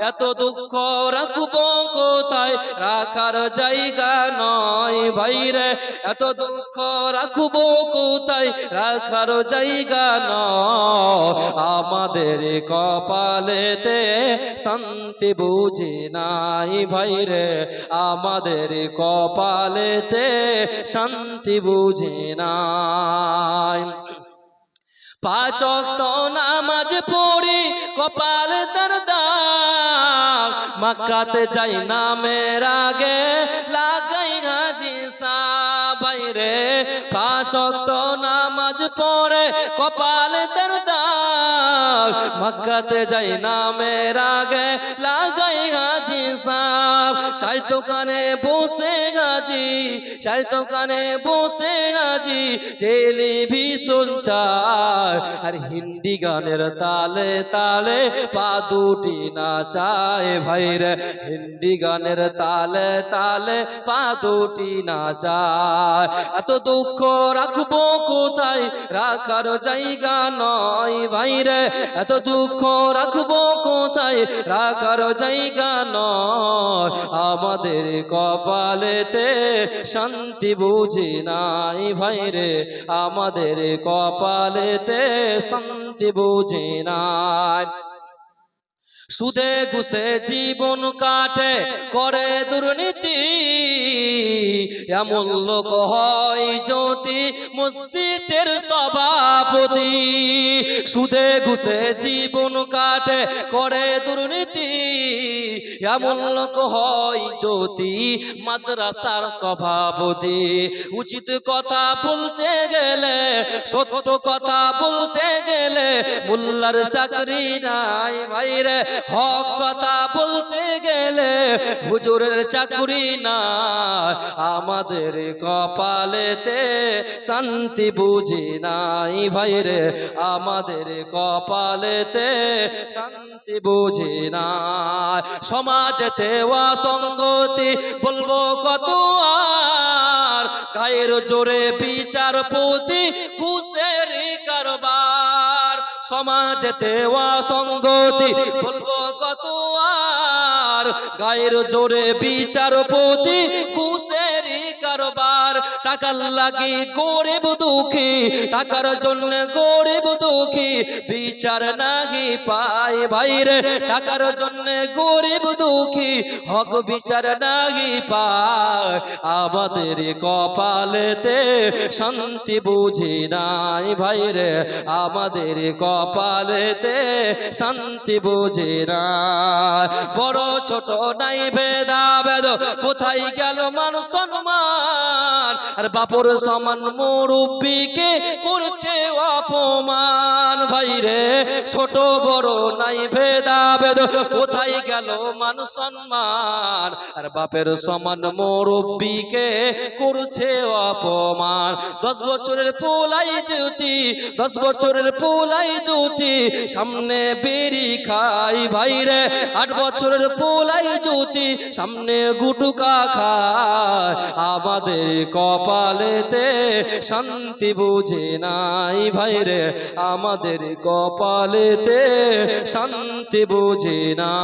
এত দুঃখ রাখব কোথায়? রাখার জায়গা নয় ভাইরে। এত দুঃখ রাখব কোথায়? রাখার জায়গা নয় আমাদের কপালেতে শান্তি বুঝি নাই ভাইরে। আমাদের কপালেতে শান্তি বুঝি নাই। অক্ত নামাজ পড়ি, কপাল তার মক্কাতে যাই নামের আগে লাগাই হাজি বাইরে। রে অক্ত নামাজ পড়ে কপালে তার দাগ মক্কাতে যাই নামের আগে লাগাই হাজি সাহ চাই দোকানে বসে গাজি চাই দোকানে বসে গাজি টেলিভিশন চায় আর হিন্দি গানের তালে তালে পা দুটি নাচায় ভাইরে হিন্দি গানের তালে তালে পা দুটি নাচায়। এত দুঃখ রাখব কোথায়? রাখার জায়গা নয় ভাইরে এত দুঃখ রাখব কোথায়? রাখার জায়গা নয়। আমাদের কপালেতে শান্তি বুঝি নাই ভাইরে আমাদের কপালেতে শান্তি বুঝি নাই। সুদে ঘুষে জীবন কাটে, করে দুর্নীতি। এমন লোক হয় জ্যোতি মসজিদের সভাপতি সুদে ঘুষে জীবন কাটে, করে দুর্নীতি। এমন লোক হয় জ্যোতি মাদ্রাসার সভাপতি। উচিত কথা বলতে গেলে সত্য কথা বলতে গেলে মোল্লার চাকরি নাই ভাইরে। হক কথা বলতে গেলে হুজুরের চাকরি না আমাদের কপালেতে শান্তি বুঝি নাই ভাইরে। আমাদের কপালেতে শান্তি বুঝি নাই। সমাজেতে অসঙ্গতি বলব কত আর? গায়ের জোরে বিচার ঘুষের কারবার। সমাজেতে অসঙ্গতি বলব কত আর গায়ের জোরে বিচার ঘুষ কারবার, টাকার লাগি গরিব দুঃখী, টাকার জন্য গরিব দুঃখী, বিচার নাহি পায় ভাইরে, টাকার জন্য গরিব দুঃখী, হক বিচার নাহি পায়। আমাদের কপালেতে শান্তি বুঝি নাই ভাইরে, আমাদের কপালেতে শান্তি বুঝি না বড় ছোট নাই ভেদা বেদ কোথায় গেল মানুষ সম্মান? আর বাপর সমান মুরব্বীকে করছে অপমান। ভাইরে ছোট বড় নাই ভেদা বেদ কোথায় গেল মান সম্মান আর বাপের সমান মুরব্বীকে করছে অপমান। দশ বছরের পোলাই দুটি দশ বছরের পোলাই দুটি সামনে বেরি খাই ভাইরে আট বছরের পোলাই জুতি সামনে গুটুকা খায়। আমাদের কপালেতে শান্তি বুঝে নাই ভাইরে আমাদের কপালেতে শান্তি বুঝে না।